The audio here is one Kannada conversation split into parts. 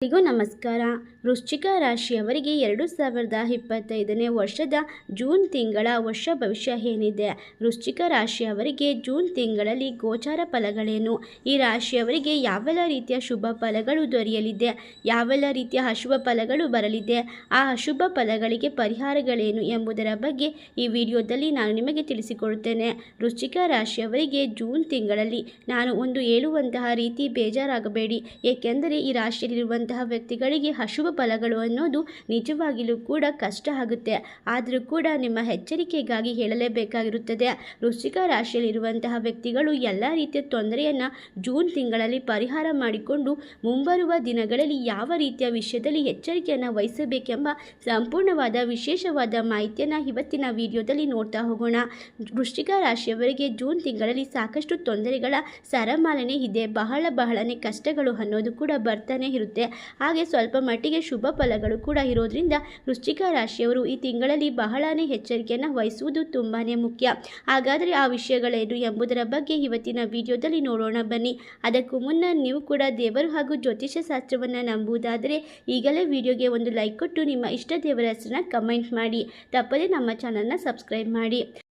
ಎಲ್ಲರಿಗೂ ನಮಸ್ಕಾರ. ವೃಶ್ಚಿಕ ರಾಶಿಯವರಿಗೆ ಎರಡು ಸಾವಿರದ ಇಪ್ಪತ್ತೈದನೇ ವರ್ಷದ ಜೂನ್ ತಿಂಗಳ ವರ್ಷ ಭವಿಷ್ಯ ಏನಿದೆ? ವೃಶ್ಚಿಕ ರಾಶಿಯವರಿಗೆ ಜೂನ್ ತಿಂಗಳಲ್ಲಿ ಗೋಚಾರ ಫಲಗಳೇನು? ಈ ರಾಶಿಯವರಿಗೆ ಯಾವೆಲ್ಲ ರೀತಿಯ ಶುಭ ಫಲಗಳು ದೊರೆಯಲಿದೆ? ಯಾವೆಲ್ಲ ರೀತಿಯ ಅಶುಭ ಫಲಗಳು ಬರಲಿದೆ? ಆ ಅಶುಭ ಫಲಗಳಿಗೆ ಪರಿಹಾರಗಳೇನು ಎಂಬುದರ ಬಗ್ಗೆ ಈ ವಿಡಿಯೋದಲ್ಲಿ ನಾನು ನಿಮಗೆ ತಿಳಿಸಿಕೊಡುತ್ತೇನೆ. ವೃಶ್ಚಿಕ ರಾಶಿಯವರಿಗೆ ಜೂನ್ ತಿಂಗಳಲ್ಲಿ ನಾನು ಒಂದು ಹೇಳುವಂತಹ ರೀತಿ ಬೇಜಾರಾಗಬೇಡಿ. ಏಕೆಂದರೆ ಈ ರಾಶಿಯಲ್ಲಿರುವಂತಹ ವ್ಯಕ್ತಿಗಳಿಗೆ ಅಶುಭ ಫಲಗಳು ಅನ್ನೋದು ನಿಜವಾಗಿಯೂ ಕೂಡ ಕಷ್ಟ ಆಗುತ್ತೆ. ಆದರೂ ಕೂಡ ನಿಮ್ಮ ಎಚ್ಚರಿಕೆಗಾಗಿ ಹೇಳಲೇಬೇಕಾಗಿರುತ್ತದೆ. ವೃಶ್ಚಿಕ ರಾಶಿಯಲ್ಲಿರುವಂತಹ ವ್ಯಕ್ತಿಗಳು ಎಲ್ಲ ರೀತಿಯ ತೊಂದರೆಯನ್ನು ಜೂನ್ ತಿಂಗಳಲ್ಲಿ ಪರಿಹಾರ ಮಾಡಿಕೊಂಡು ಮುಂಬರುವ ದಿನಗಳಲ್ಲಿ ಯಾವ ರೀತಿಯ ವಿಷಯದಲ್ಲಿ ಎಚ್ಚರಿಕೆಯನ್ನು ವಹಿಸಬೇಕೆಂಬ ಸಂಪೂರ್ಣವಾದ ವಿಶೇಷವಾದ ಮಾಹಿತಿಯನ್ನು ಇವತ್ತಿನ ವಿಡಿಯೋದಲ್ಲಿ ನೋಡ್ತಾ ಹೋಗೋಣ. ವೃಶ್ಚಿಕ ರಾಶಿಯವರಿಗೆ ಜೂನ್ ತಿಂಗಳಲ್ಲಿ ಸಾಕಷ್ಟು ತೊಂದರೆಗಳ ಸರಮಾಲನೆ ಇದೆ. ಬಹಳ ಬಹಳನೇ ಕಷ್ಟಗಳು ಅನ್ನೋದು ಕೂಡ ಬರ್ತಾನೆ ಇರುತ್ತೆ. ಹಾಗೆ ಸ್ವಲ್ಪ ಮಟ್ಟಿಗೆ ಶುಭ ಫಲಗಳು ಕೂಡ ಇರೋದ್ರಿಂದ ವೃಶ್ಚಿಕ ರಾಶಿಯವರು ಈ ತಿಂಗಳಲ್ಲಿ ಬಹಳನೇ ಎಚ್ಚರಿಕೆಯನ್ನು ವಹಿಸುವುದು ತುಂಬಾ ಮುಖ್ಯ. ಹಾಗಾದರೆ ಆ ವಿಷಯಗಳೇನು ಎಂಬುದರ ಬಗ್ಗೆ ಇವತ್ತಿನ ವಿಡಿಯೋದಲ್ಲಿ ನೋಡೋಣ ಬನ್ನಿ. ಅದಕ್ಕೂ ಮುನ್ನ ನೀವು ಕೂಡ ದೇವರು ಹಾಗೂ ಜ್ಯೋತಿಷ್ಯ ಶಾಸ್ತ್ರವನ್ನು ನಂಬುವುದಾದರೆ ಈಗಲೇ ವಿಡಿಯೋಗೆ ಒಂದು ಲೈಕ್ ಕೊಟ್ಟು ನಿಮ್ಮ ಇಷ್ಟ ದೇವರ ಹೆಸರನ್ನ ಕಮೆಂಟ್ ಮಾಡಿ. ತಪ್ಪದೇ ನಮ್ಮ ಚಾನಲ್ನ ಸಬ್ಸ್ಕ್ರೈಬ್ ಮಾಡಿ.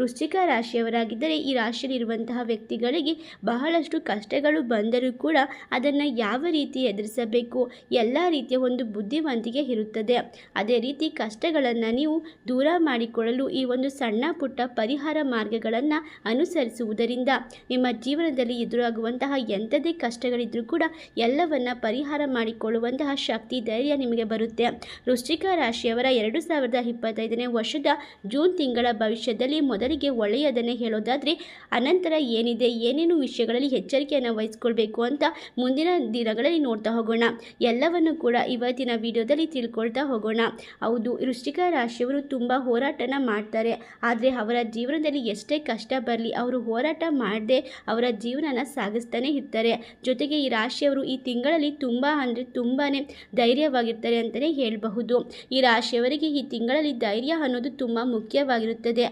ವೃಶ್ಚಿಕ ರಾಶಿಯವರಾಗಿದ್ದರೆ ಈ ರಾಶಿಯಲ್ಲಿರುವಂತಹ ವ್ಯಕ್ತಿಗಳಿಗೆ ಬಹಳಷ್ಟು ಕಷ್ಟಗಳು ಬಂದರೂ ಕೂಡ ಅದನ್ನು ಯಾವ ರೀತಿ ಎದುರಿಸಬೇಕು? ಎಲ್ಲ ರೀತಿಯ ಒಂದು ಬುದ್ಧಿವಂತಿಕೆ ಇರುತ್ತದೆ. ಅದೇ ರೀತಿ ಕಷ್ಟಗಳನ್ನು ನೀವು ದೂರ ಮಾಡಿಕೊಳ್ಳಲು ಈ ಒಂದು ಸಣ್ಣ ಪುಟ್ಟ ಪರಿಹಾರ ಮಾರ್ಗಗಳನ್ನು ಅನುಸರಿಸುವುದರಿಂದ ನಿಮ್ಮ ಜೀವನದಲ್ಲಿ ಎದುರಾಗುವಂತಹ ಎಂಥದೇ ಕಷ್ಟಗಳಿದ್ರೂ ಕೂಡ ಎಲ್ಲವನ್ನ ಪರಿಹಾರ ಮಾಡಿಕೊಳ್ಳುವಂತಹ ಶಕ್ತಿ, ಧೈರ್ಯ ನಿಮಗೆ ಬರುತ್ತೆ. ವೃಶ್ಚಿಕ ರಾಶಿಯವರ ಎರಡು ಸಾವಿರದ ಇಪ್ಪತ್ತೈದನೇ ವರ್ಷದ ಜೂನ್ ತಿಂಗಳ ಭವಿಷ್ಯದಲ್ಲಿ ಮೊದಲಿಗೆ ಒಳ್ಳೆಯದನ್ನೇ ಹೇಳೋದಾದರೆ, ಅನಂತರ ಏನಿದೆ, ಏನೇನು ವಿಷಯಗಳಲ್ಲಿ ಎಚ್ಚರಿಕೆಯನ್ನು ವಹಿಸ್ಕೊಳ್ಬೇಕು ಅಂತ ಮುಂದಿನ ದಿನಗಳಲ್ಲಿ ನೋಡ್ತಾ ಹೋಗೋಣ. ಎಲ್ಲವನ್ನು ಕೂಡ ಇವತ್ತಿನ ವಿಡಿಯೋದಲ್ಲಿ ತಿಳ್ಕೊಳ್ತಾ ಹೋಗೋಣ. ಹೌದು, ವೃಶ್ಚಿಕ ರಾಶಿಯವರು ತುಂಬ ಹೋರಾಟನ ಮಾಡ್ತಾರೆ. ಆದರೆ ಅವರ ಜೀವನದಲ್ಲಿ ಎಷ್ಟೇ ಕಷ್ಟ ಬರಲಿ, ಅವರು ಹೋರಾಟ ಮಾಡದೆ ಅವರ ಜೀವನನ ಸಾಗಿಸ್ತಾನೆ ಇರ್ತಾರೆ. ಜೊತೆಗೆ ಈ ರಾಶಿಯವರು ಈ ತಿಂಗಳಲ್ಲಿ ತುಂಬ ಅಂದರೆ ತುಂಬಾ ಧೈರ್ಯವಾಗಿರ್ತಾರೆ ಅಂತಲೇ ಹೇಳಬಹುದು. ಈ ರಾಶಿಯವರಿಗೆ ಈ ತಿಂಗಳಲ್ಲಿ ಧೈರ್ಯ ಅನ್ನೋದು ತುಂಬ ಮುಖ್ಯವಾಗಿರುತ್ತದೆ.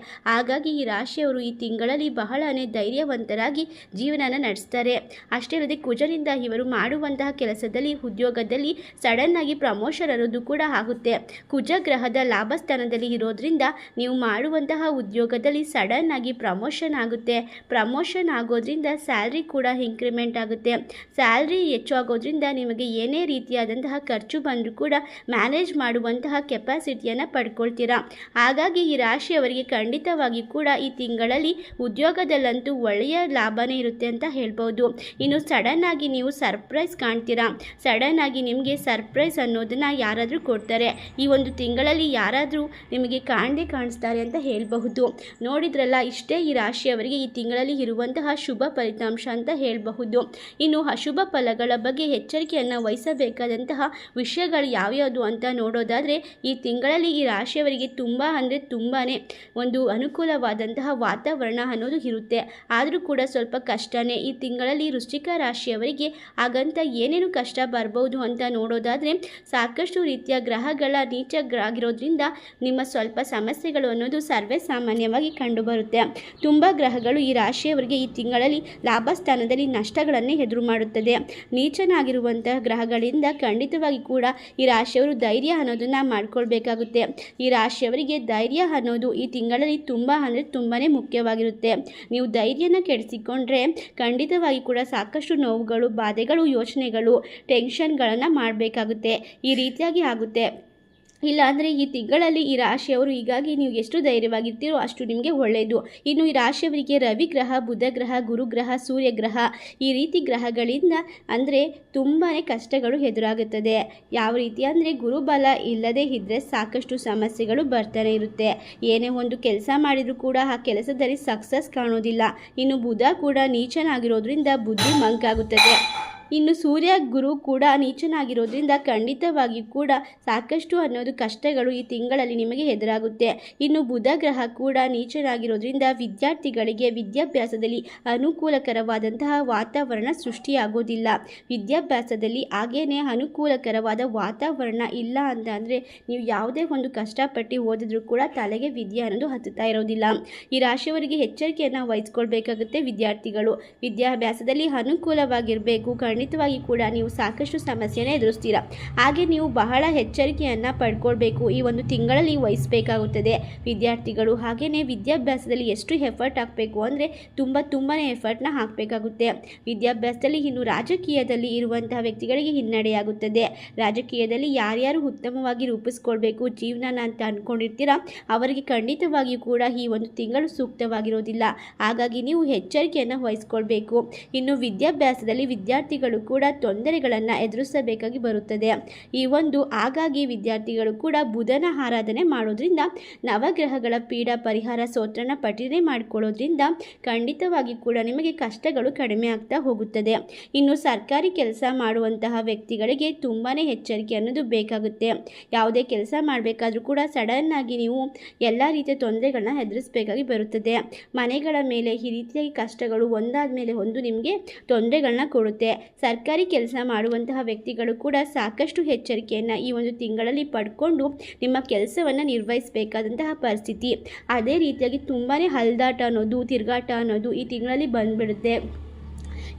ಹಾಗಾಗಿ ಈ ರಾಶಿಯವರು ಈ ತಿಂಗಳಲ್ಲಿ ಬಹಳನೇ ಧೈರ್ಯವಂತರಾಗಿ ಜೀವನನ ನಡೆಸ್ತಾರೆ. ಅಷ್ಟೇ ಅಲ್ಲದೆ ಕುಜನಿಂದ ಇವರು ಮಾಡುವಂತಹ ಕೆಲಸದಲ್ಲಿ, ಉದ್ಯೋಗದಲ್ಲಿ ಸಡನ್ ಆಗಿ ಪ್ರಮೋಷನ್ ಅನ್ನೋದು ಕೂಡ ಆಗುತ್ತೆ. ಕುಜ ಗ್ರಹದ ಲಾಭ ಸ್ಥಾನದಲ್ಲಿ ಇರೋದ್ರಿಂದ ನೀವು ಮಾಡುವಂತಹ ಉದ್ಯೋಗದಲ್ಲಿ ಸಡನ್ ಆಗಿ ಪ್ರಮೋಷನ್ ಆಗುತ್ತೆ. ಪ್ರಮೋಷನ್ ಆಗೋದ್ರಿಂದ ಸ್ಯಾಲ್ರಿ ಕೂಡ ಇನ್ಕ್ರಿಮೆಂಟ್ ಆಗುತ್ತೆ. ಸ್ಯಾಲ್ರಿ ಹೆಚ್ಚು ಆಗೋದ್ರಿಂದ ನಿಮಗೆ ಏನೇ ರೀತಿಯಾದಂತಹ ಖರ್ಚು ಬಂದರೂ ಕೂಡ ಮ್ಯಾನೇಜ್ ಮಾಡುವಂತಹ ಕೆಪಾಸಿಟಿಯನ್ನು ಪಡ್ಕೊಳ್ತೀರಾ. ಹಾಗಾಗಿ ಈ ರಾಶಿಯವರಿಗೆ ಖಂಡಿತವಾಗಿ ಕೂಡ ಈ ತಿಂಗಳಲ್ಲಿ ಉದ್ಯೋಗದಲ್ಲಂತೂ ಒಳ್ಳೆಯ ಲಾಭನೇ ಇರುತ್ತೆ ಅಂತ ಹೇಳ್ಬೋದು. ಇನ್ನು ಸಡನ್ ಆಗಿ ನೀವು ಸರ್ಪ್ರೈಸ್ ಕಾಣ್ತೀರಾ? ಸಡನ್ ಆಗಿ ನಿಮಗೆ ಸರ್ಪ್ರೈಸ್ ಅನ್ನೋದನ್ನ ಯಾರಾದರೂ ಕೊಡ್ತಾರೆ. ಈ ಒಂದು ತಿಂಗಳಲ್ಲಿ ಯಾರಾದರೂ ನಿಮಗೆ ಕಾಣದೆ ಕಾಣಿಸ್ತಾರೆ ಅಂತ ಹೇಳಬಹುದು. ನೋಡಿದ್ರಲ್ಲ, ಇಷ್ಟೇ ಈ ರಾಶಿಯವರಿಗೆ ಈ ತಿಂಗಳಲ್ಲಿ ಇರುವಂತಹ ಶುಭ ಫಲಿತಾಂಶ ಅಂತ ಹೇಳಬಹುದು. ಇನ್ನು ಅಶುಭ ಫಲಗಳ ಬಗ್ಗೆ ಎಚ್ಚರಿಕೆಯನ್ನು ವಹಿಸಬೇಕಾದಂತಹ ವಿಷಯಗಳು ಯಾವ್ಯಾವುದು ಅಂತ ನೋಡೋದಾದರೆ, ಈ ತಿಂಗಳಲ್ಲಿ ಈ ರಾಶಿಯವರಿಗೆ ತುಂಬ ಅಂದರೆ ತುಂಬಾ ಒಂದು ಅನುಕೂಲವಾದಂತಹ ವಾತಾವರಣ ಅನ್ನೋದು ಇರುತ್ತೆ. ಆದರೂ ಕೂಡ ಸ್ವಲ್ಪ ಕಷ್ಟನೇ ಈ ತಿಂಗಳಲ್ಲಿ ವೃಶ್ಚಿಕ ರಾಶಿಯವರಿಗೆ ಹಾಗಂತ ಏನೇನು ಕಷ್ಟ ಬರಬಹುದು ಅಂತ ನೋಡೋದಾದರೆ ಸಾಕಷ್ಟು ರೀತಿಯ ಗ್ರಹಗಳ ನೀಚ ಆಗಿರೋದ್ರಿಂದ ನಿಮ್ಮ ಸ್ವಲ್ಪ ಸಮಸ್ಯೆಗಳು ಅನ್ನೋದು ಸರ್ವೇ ಸಾಮಾನ್ಯವಾಗಿ ಕಂಡುಬರುತ್ತೆ. ತುಂಬ ಗ್ರಹಗಳು ಈ ರಾಶಿಯವರಿಗೆ ಈ ತಿಂಗಳಲ್ಲಿ ಲಾಭ ಸ್ಥಾನದಲ್ಲಿ ನಷ್ಟಗಳನ್ನೇ ಎದುರು ಮಾಡುತ್ತದೆ. ನೀಚನಾಗಿರುವಂತಹ ಗ್ರಹಗಳಿಂದ ಖಂಡಿತವಾಗಿ ಕೂಡ ಈ ರಾಶಿಯವರು ಧೈರ್ಯ ಅನ್ನೋದನ್ನ ಮಾಡ್ಕೊಳ್ಬೇಕಾಗುತ್ತೆ. ಈ ರಾಶಿಯವರಿಗೆ ಧೈರ್ಯ ಅನ್ನೋದು ಈ ತಿಂಗಳಲ್ಲಿ ತುಂಬ ಅಂದರೆ ತುಂಬಾ ಮುಖ್ಯವಾಗಿರುತ್ತೆ. ನೀವು ಧೈರ್ಯನ ಕೆಡಿಸಿಕೊಂಡ್ರೆ ಖಂಡಿತವಾಗಿ ಕೂಡ ಸಾಕಷ್ಟು ನೋವುಗಳು, ಬಾಧೆಗಳು, ಯೋಚನೆಗಳು ಟೆನ್ಷನ್ಗಳನ್ನು ಮಾಡಬೇಕಾಗುತ್ತೆ. ಈ ರೀತಿಯಾಗಿ ಆಗುತ್ತೆ. ಇಲ್ಲ ಅಂದರೆ ಈ ತಿಂಗಳಲ್ಲಿ ಈ ರಾಶಿಯವರು ಹೀಗಾಗಿ ನೀವು ಎಷ್ಟು ಧೈರ್ಯವಾಗಿರ್ತೀರೋ ಅಷ್ಟು ನಿಮಗೆ ಒಳ್ಳೆಯದು ಇನ್ನು ಈ ರಾಶಿಯವರಿಗೆ ರವಿ ಗ್ರಹ, ಬುಧ ಗ್ರಹ ಗುರುಗ್ರಹ ಸೂರ್ಯಗ್ರಹ ಈ ರೀತಿ ಗ್ರಹಗಳಿಂದ ಅಂದರೆ ತುಂಬಾ ಕಷ್ಟಗಳು ಎದುರಾಗುತ್ತದೆ. ಯಾವ ರೀತಿ ಅಂದರೆ ಗುರುಬಲ ಇಲ್ಲದೇ ಇದ್ದರೆ ಸಾಕಷ್ಟು ಸಮಸ್ಯೆಗಳು ಬರ್ತಾನೆ ಇರುತ್ತೆ. ಏನೇ ಒಂದು ಕೆಲಸ ಮಾಡಿದರೂ ಕೂಡ ಆ ಕೆಲಸದಲ್ಲಿ ಸಕ್ಸಸ್ ಕಾಣೋದಿಲ್ಲ. ಇನ್ನು ಬುಧ ಕೂಡ ನೀಚನಾಗಿರೋದ್ರಿಂದ ಬುದ್ಧಿ ಮಂಕಾಗುತ್ತದೆ. ಇನ್ನು ಸೂರ್ಯ ಗುರು ಕೂಡ ನೀಚನಾಗಿರೋದ್ರಿಂದ ಖಂಡಿತವಾಗಿ ಕೂಡ ಸಾಕಷ್ಟು ಅನ್ನೋದು ಕಷ್ಟಗಳು ಈ ತಿಂಗಳಲ್ಲಿ ನಿಮಗೆ ಎದುರಾಗುತ್ತೆ. ಇನ್ನು ಬುಧ ಗ್ರಹ ಕೂಡ ನೀಚನಾಗಿರೋದ್ರಿಂದ ವಿದ್ಯಾರ್ಥಿಗಳಿಗೆ ವಿದ್ಯಾಭ್ಯಾಸದಲ್ಲಿ ಅನುಕೂಲಕರವಾದಂತಹ ವಾತಾವರಣ ಸೃಷ್ಟಿಯಾಗೋದಿಲ್ಲ. ವಿದ್ಯಾಭ್ಯಾಸದಲ್ಲಿ ಹಾಗೇನೆ ಅನುಕೂಲಕರವಾದ ವಾತಾವರಣ ಇಲ್ಲ ಅಂತ ಅಂದರೆ ನೀವು ಯಾವುದೇ ಒಂದು ಕಷ್ಟಪಟ್ಟು ಓದಿದ್ರೂ ಕೂಡ ತಲೆಗೆ ವಿದ್ಯೆ ಅನ್ನೋದು ಹತ್ತುತ್ತಾ ಇರೋದಿಲ್ಲ. ಈ ರಾಶಿಯವರಿಗೆ ಎಚ್ಚರಿಕೆಯನ್ನು ವಹಿಸ್ಕೊಳ್ಬೇಕಾಗುತ್ತೆ ವಿದ್ಯಾರ್ಥಿಗಳು. ವಿದ್ಯಾಭ್ಯಾಸದಲ್ಲಿ ಅನುಕೂಲವಾಗಿರಬೇಕು ಖಂಡಿತವಾಗಿ ಕೂಡ ನೀವು ಸಾಕಷ್ಟು ಸಮಸ್ಯೆನ ಎದುರಿಸ್ತೀರಾ. ಹಾಗೆ ನೀವು ಬಹಳ ಎಚ್ಚರಿಕೆಯನ್ನು ಪಡ್ಕೊಳ್ಬೇಕು. ಈ ಒಂದು ತಿಂಗಳಲ್ಲಿ ವಹಿಸಬೇಕಾಗುತ್ತದೆ. ವಿದ್ಯಾರ್ಥಿಗಳು ಹಾಗೆಯೇ ವಿದ್ಯಾಭ್ಯಾಸದಲ್ಲಿ ಎಷ್ಟು ಎಫರ್ಟ್ ಹಾಕಬೇಕು ಅಂದರೆ ತುಂಬ ತುಂಬಾ ಎಫರ್ಟ್ನ ಹಾಕಬೇಕಾಗುತ್ತೆ. ವಿದ್ಯಾಭ್ಯಾಸದಲ್ಲಿ ಇನ್ನು ರಾಜಕೀಯದಲ್ಲಿ ಇರುವಂತಹ ವ್ಯಕ್ತಿಗಳಿಗೆ ಹಿನ್ನಡೆಯಾಗುತ್ತದೆ. ರಾಜಕೀಯದಲ್ಲಿ ಯಾರ್ಯಾರು ಉತ್ತಮವಾಗಿ ರೂಪಿಸ್ಕೊಳ್ಬೇಕು ಜೀವನ ಅಂತ ಅಂದ್ಕೊಂಡಿರ್ತೀರಾ ಅವರಿಗೆ ಖಂಡಿತವಾಗಿಯೂ ಕೂಡ ಈ ಒಂದು ತಿಂಗಳು ಸೂಕ್ತವಾಗಿರೋದಿಲ್ಲ. ಹಾಗಾಗಿ ನೀವು ಎಚ್ಚರಿಕೆಯನ್ನು ವಹಿಸ್ಕೊಳ್ಬೇಕು. ಇನ್ನು ವಿದ್ಯಾಭ್ಯಾಸದಲ್ಲಿ ವಿದ್ಯಾರ್ಥಿಗಳು ಕೂಡ ತೊಂದರೆಗಳನ್ನು ಎದುರಿಸಬೇಕಾಗಿ ಬರುತ್ತದೆ. ಈ ಒಂದು ಹಾಗಾಗಿ ವಿದ್ಯಾರ್ಥಿಗಳು ಕೂಡ ಬುಧನ ಆರಾಧನೆ ಮಾಡೋದ್ರಿಂದ, ನವಗ್ರಹಗಳ ಪೀಡ ಪರಿಹಾರ ಸೋತ್ರನ ಪಠನೆ ಮಾಡಿಕೊಳ್ಳೋದ್ರಿಂದ ಖಂಡಿತವಾಗಿ ಕೂಡ ನಿಮಗೆ ಕಷ್ಟಗಳು ಕಡಿಮೆ ಆಗ್ತಾ ಹೋಗುತ್ತದೆ. ಇನ್ನು ಸರ್ಕಾರಿ ಕೆಲಸ ಮಾಡುವಂತಹ ವ್ಯಕ್ತಿಗಳಿಗೆ ತುಂಬಾ ಎಚ್ಚರಿಕೆ ಅನ್ನೋದು ಬೇಕಾಗುತ್ತೆ. ಯಾವುದೇ ಕೆಲಸ ಮಾಡಬೇಕಾದ್ರೂ ಕೂಡ ಸಡನ್ ಆಗಿ ನೀವು ಎಲ್ಲ ರೀತಿಯ ತೊಂದರೆಗಳನ್ನ ಎದುರಿಸಬೇಕಾಗಿ ಬರುತ್ತದೆ. ಮನೆಗಳ ಮೇಲೆ ಈ ರೀತಿಯಾಗಿ ಕಷ್ಟಗಳು ಒಂದಾದ ಮೇಲೆ ಒಂದು ನಿಮಗೆ ತೊಂದರೆಗಳನ್ನ ಕೊಡುತ್ತೆ. ಸರ್ಕಾರಿ ಕೆಲಸ ಮಾಡುವಂತಹ ವ್ಯಕ್ತಿಗಳು ಕೂಡ ಸಾಕಷ್ಟು ಎಚ್ಚರಿಕೆಯನ್ನು ಈ ಒಂದು ತಿಂಗಳಲ್ಲಿ ಪಡ್ಕೊಂಡು ನಿಮ್ಮ ಕೆಲಸವನ್ನು ನಿರ್ವಹಿಸಬೇಕಾದಂತಹ ಪರಿಸ್ಥಿತಿ. ಅದೇ ರೀತಿಯಾಗಿ ತುಂಬಾ ಹಲ್ದಾಟ ಅನ್ನೋದು, ತಿರುಗಾಟ ಅನ್ನೋದು ಈ ತಿಂಗಳಲ್ಲಿ ಬಂದ್ಬಿಡುತ್ತೆ.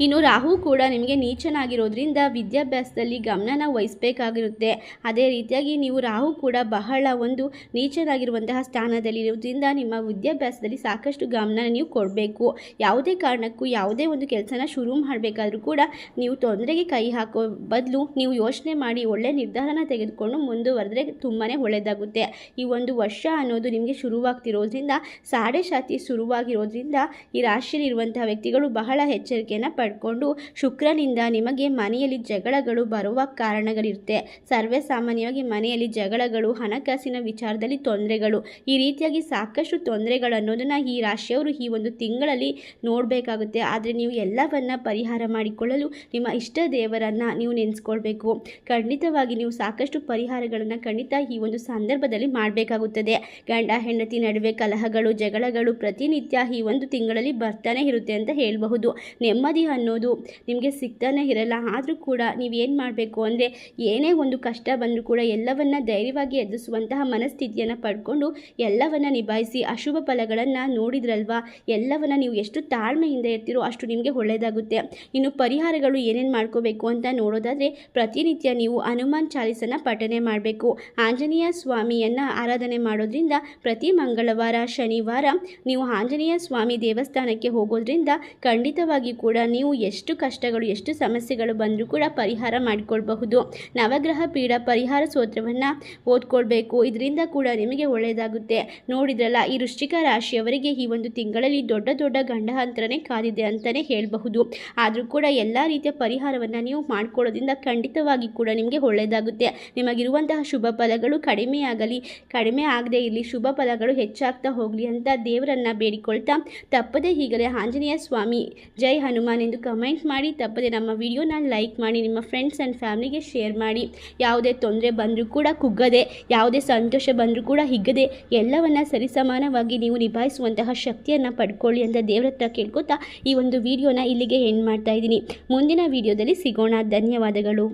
ಇನ್ನು ರಾಹು ಕೂಡ ನಿಮಗೆ ನೀಚನಾಗಿರೋದ್ರಿಂದ ವಿದ್ಯಾಭ್ಯಾಸದಲ್ಲಿ ಗಮನನ ವಹಿಸಬೇಕಾಗಿರುತ್ತೆ. ಅದೇ ರೀತಿಯಾಗಿ ನೀವು ರಾಹು ಕೂಡ ಬಹಳ ಒಂದು ನೀಚನಾಗಿರುವಂತಹ ಸ್ಥಾನದಲ್ಲಿರೋದ್ರಿಂದ ನಿಮ್ಮ ವಿದ್ಯಾಭ್ಯಾಸದಲ್ಲಿ ಸಾಕಷ್ಟು ಗಮನ ನೀವು ಕೊಡಬೇಕು. ಯಾವುದೇ ಕಾರಣಕ್ಕೂ ಯಾವುದೇ ಒಂದು ಕೆಲಸನ ಶುರು ಮಾಡಬೇಕಾದ್ರೂ ಕೂಡ ನೀವು ತೊಂದರೆಗೆ ಕೈ ಹಾಕೋ ಬದಲು ನೀವು ಯೋಚನೆ ಮಾಡಿ ಒಳ್ಳೆ ನಿರ್ಧಾರನ ತೆಗೆದುಕೊಂಡು ಮುಂದುವರೆದ್ರೆ ತುಂಬಾ ಒಳ್ಳೆಯದಾಗುತ್ತೆ. ಈ ಒಂದು ವರ್ಷ ಅನ್ನೋದು ನಿಮಗೆ ಶುರುವಾಗ್ತಿರೋದ್ರಿಂದ, ಸಾಡೆ ಶಾತಿ ಶುರುವಾಗಿರೋದ್ರಿಂದ ಈ ರಾಶಿಯಲ್ಲಿರುವಂತಹ ವ್ಯಕ್ತಿಗಳು ಬಹಳ ಎಚ್ಚರಿಕೆಯನ್ನು ಪಡ್ಕೊಂಡು ಶುಕ್ರನಿಂದ ನಿಮಗೆ ಮನೆಯಲ್ಲಿ ಜಗಳಗಳು ಬರುವ ಕಾರಣಗಳಿರುತ್ತೆ. ಸರ್ವೇ ಸಾಮಾನ್ಯವಾಗಿ ಮನೆಯಲ್ಲಿ ಜಗಳಗಳು, ಹಣಕಾಸಿನ ವಿಚಾರದಲ್ಲಿ ತೊಂದರೆಗಳು. ಈ ರೀತಿಯಾಗಿ ಸಾಕಷ್ಟು ತೊಂದರೆಗಳು ಅನ್ನೋದನ್ನು ಈ ರಾಶಿಯವರು ಈ ಒಂದು ತಿಂಗಳಲ್ಲಿ ನೋಡಬೇಕಾಗುತ್ತೆ. ಆದರೆ ನೀವು ಎಲ್ಲವನ್ನ ಪರಿಹಾರ ಮಾಡಿಕೊಳ್ಳಲು ನಿಮ್ಮ ಇಷ್ಟ ದೇವರನ್ನು ನೀವು ನೆನೆಸ್ಕೊಳ್ಬೇಕು. ಖಂಡಿತವಾಗಿ ನೀವು ಸಾಕಷ್ಟು ಪರಿಹಾರಗಳನ್ನು ಖಂಡಿತ ಈ ಒಂದು ಸಂದರ್ಭದಲ್ಲಿ ಮಾಡಬೇಕಾಗುತ್ತದೆ. ಗಂಡ, ಹೆಂಡತಿ ನಡುವೆ ಕಲಹಗಳು, ಜಗಳಗಳು ಪ್ರತಿನಿತ್ಯ ಈ ಒಂದು ತಿಂಗಳಲ್ಲಿ ಬರ್ತಾನೆ ಇರುತ್ತೆ ಅಂತ ಹೇಳಬಹುದು. ನೆಮ್ಮದಿ ಅನ್ನೋದು ನಿಮಗೆ ಸಿಗ್ತಾನೆ ಇರಲ್ಲ. ಆದರೂ ಕೂಡ ನೀವು ಏನು ಮಾಡಬೇಕು ಅಂದರೆ ಏನೇ ಒಂದು ಕಷ್ಟ ಬಂದರೂ ಕೂಡ ಎಲ್ಲವನ್ನ ಧೈರ್ಯವಾಗಿ ಎದುರಿಸುವಂತಹ ಮನಸ್ಥಿತಿಯನ್ನು ಪಡ್ಕೊಂಡು ಎಲ್ಲವನ್ನ ನಿಭಾಯಿಸಿ ಅಶುಭ ಫಲಗಳನ್ನು ನೋಡಿದ್ರಲ್ವಾ? ಎಲ್ಲವನ್ನ ನೀವು ಎಷ್ಟು ತಾಳ್ಮೆಯಿಂದ ಇರ್ತೀರೋ ಅಷ್ಟು ನಿಮಗೆ ಒಳ್ಳೆಯದಾಗುತ್ತೆ ಇನ್ನು ಪರಿಹಾರಗಳು ಏನೇನು ಮಾಡ್ಕೋಬೇಕು ಅಂತ ನೋಡೋದಾದರೆ ಪ್ರತಿನಿತ್ಯ ನೀವು ಹನುಮಾನ್ ಚಾಲೀಸನ ಪಠನೆ ಮಾಡಬೇಕು. ಆಂಜನೇಯ ಸ್ವಾಮಿಯನ್ನು ಆರಾಧನೆ ಮಾಡೋದ್ರಿಂದ ಪ್ರತಿ ಮಂಗಳವಾರ, ಶನಿವಾರ ನೀವು ಆಂಜನೇಯ ಸ್ವಾಮಿ ದೇವಸ್ಥಾನಕ್ಕೆ ಹೋಗೋದ್ರಿಂದ ಖಂಡಿತವಾಗಿ ಕೂಡ ನೀವು ಎಷ್ಟು ಕಷ್ಟಗಳು, ಎಷ್ಟು ಸಮಸ್ಯೆಗಳು ಬಂದರೂ ಕೂಡ ಪರಿಹಾರ ಮಾಡಿಕೊಳ್ಬಹುದು. ನವಗ್ರಹ ಪೀಡ ಪರಿಹಾರ ಸ್ತೋತ್ರವನ್ನು ಓದ್ಕೊಳ್ಬೇಕು. ಇದರಿಂದ ಕೂಡ ನಿಮಗೆ ಒಳ್ಳೆಯದಾಗುತ್ತೆ. ನೋಡಿದ್ರಲ್ಲ, ಈ ವೃಶ್ಚಿಕ ರಾಶಿಯವರಿಗೆ ಈ ಒಂದು ತಿಂಗಳಲ್ಲಿ ದೊಡ್ಡ ದೊಡ್ಡ ಗಂಡಹಂತರನೇ ಕಾದಿದೆ ಅಂತಲೇ ಹೇಳಬಹುದು. ಆದರೂ ಕೂಡ ಎಲ್ಲ ರೀತಿಯ ಪರಿಹಾರವನ್ನು ನೀವು ಮಾಡಿಕೊಳ್ಳೋದ್ರಿಂದ ಖಂಡಿತವಾಗಿ ಕೂಡ ನಿಮಗೆ ಒಳ್ಳೆಯದಾಗುತ್ತೆ. ನಿಮಗಿರುವಂತಹ ಶುಭ ಫಲಗಳು ಕಡಿಮೆಯಾಗಲಿ, ಕಡಿಮೆ ಆಗದೆ ಇರಲಿ, ಶುಭ ಫಲಗಳು ಹೆಚ್ಚಾಗ್ತಾ ಹೋಗಲಿ ಅಂತ ದೇವರನ್ನ ಬೇಡಿಕೊಳ್ತಾ ತಪ್ಪದೇ ಈಗಲೇ ಆಂಜನೇಯ ಸ್ವಾಮಿ, ಜೈ ಹನುಮಾನ್ ಎಂದು ಕಮೆಂಟ್ ಮಾಡಿ, ತಪ್ಪದೆ ನಮ್ಮ ವಿಡಿಯೋನ ಲೈಕ್ ಮಾಡಿ, ನಿಮ್ಮ ಫ್ರೆಂಡ್ಸ್ ಆ್ಯಂಡ್ ಫ್ಯಾಮಿಲಿಗೆ ಶೇರ್ ಮಾಡಿ. ಯಾವುದೇ ತೊಂದರೆ ಬಂದರೂ ಕೂಡ ಕುಗ್ಗದೆ, ಯಾವುದೇ ಸಂತೋಷ ಬಂದರೂ ಕೂಡ ಹಿಗ್ಗದೆ, ಎಲ್ಲವನ್ನು ಸರಿಸಮಾನವಾಗಿ ನೀವು ನಿಭಾಯಿಸುವಂತಹ ಶಕ್ತಿಯನ್ನು ಪಡ್ಕೊಳ್ಳಿ ಅಂತ ದೇವ್ರ ಹತ್ರ ಕೇಳ್ಕೊತಾ ಈ ಒಂದು ವಿಡಿಯೋನ ಇಲ್ಲಿಗೆ ಎಂಡ್ ಮಾಡ್ತಾ ಇದ್ದೀನಿ. ಮುಂದಿನ ವಿಡಿಯೋದಲ್ಲಿ ಸಿಗೋಣ. ಧನ್ಯವಾದಗಳು.